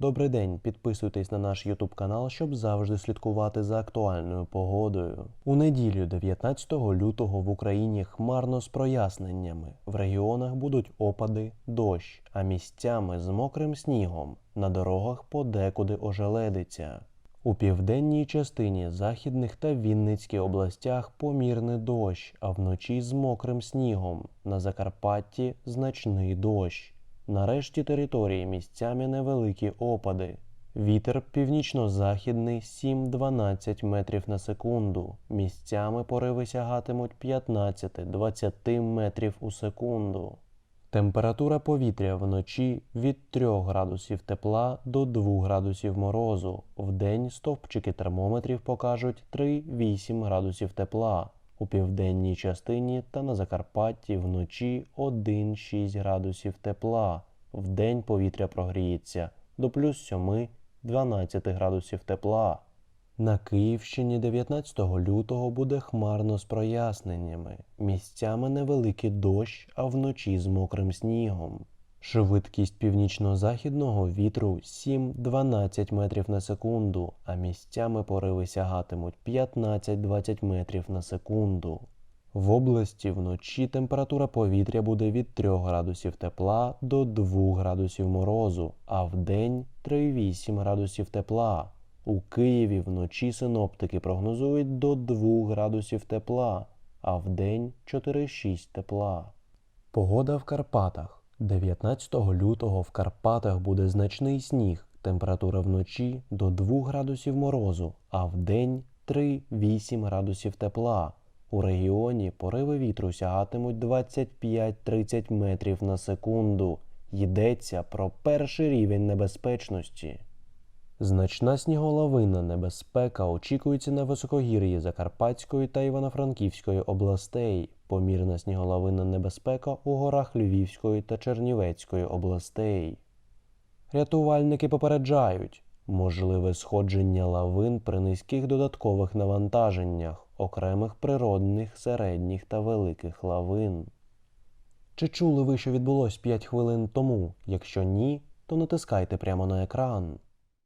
Добрий день, підписуйтесь на наш YouTube канал, щоб завжди слідкувати за актуальною погодою. У неділю, 19 лютого, в Україні хмарно з проясненнями. В регіонах будуть опади, дощ, а місцями з мокрим снігом. На дорогах подекуди ожеледиться. У південній частині західних та Вінницькій областях помірний дощ, а вночі з мокрим снігом. На Закарпатті значний дощ. На решті території місцями невеликі опади. Вітер північно-західний 7-12 метрів на секунду. Місцями пориви сягатимуть 15-20 метрів у секунду. Температура повітря вночі від 3 градусів тепла до 2 градусів морозу. Вдень стовпчики термометрів покажуть 3-8 градусів тепла. У південній частині та на Закарпатті вночі 1-6 градусів тепла. Вдень повітря прогріється до плюс 7-12 градусів тепла. На Київщині 19 лютого буде хмарно з проясненнями. Місцями невеликий дощ, а вночі з мокрим снігом. Швидкість північно-західного вітру 7-12 метрів на секунду, а місцями пориви сягатимуть 15-20 метрів на секунду. В області вночі температура повітря буде від 3 градусів тепла до 2 градусів морозу, а вдень 3-8 градусів тепла. У Києві вночі синоптики прогнозують до 2 градусів тепла, а вдень 4-6 тепла. Погода в Карпатах. 19 лютого в Карпатах буде значний сніг. Температура вночі до 2 градусів морозу, а вдень 3-8 градусів тепла. У регіоні пориви вітру сягатимуть 25-30 метрів на секунду. Йдеться про перший рівень небезпечності. Значна сніголовина небезпека очікується на високогір'ї Закарпатської та Івано-Франківської областей. Помірна сніголовина небезпека у горах Львівської та Чернівецької областей. Рятувальники попереджають можливе сходження лавин при низьких додаткових навантаженнях окремих природних, середніх та великих лавин. Чи чули ви, що відбулось 5 хвилин тому? Якщо ні, то натискайте прямо на екран.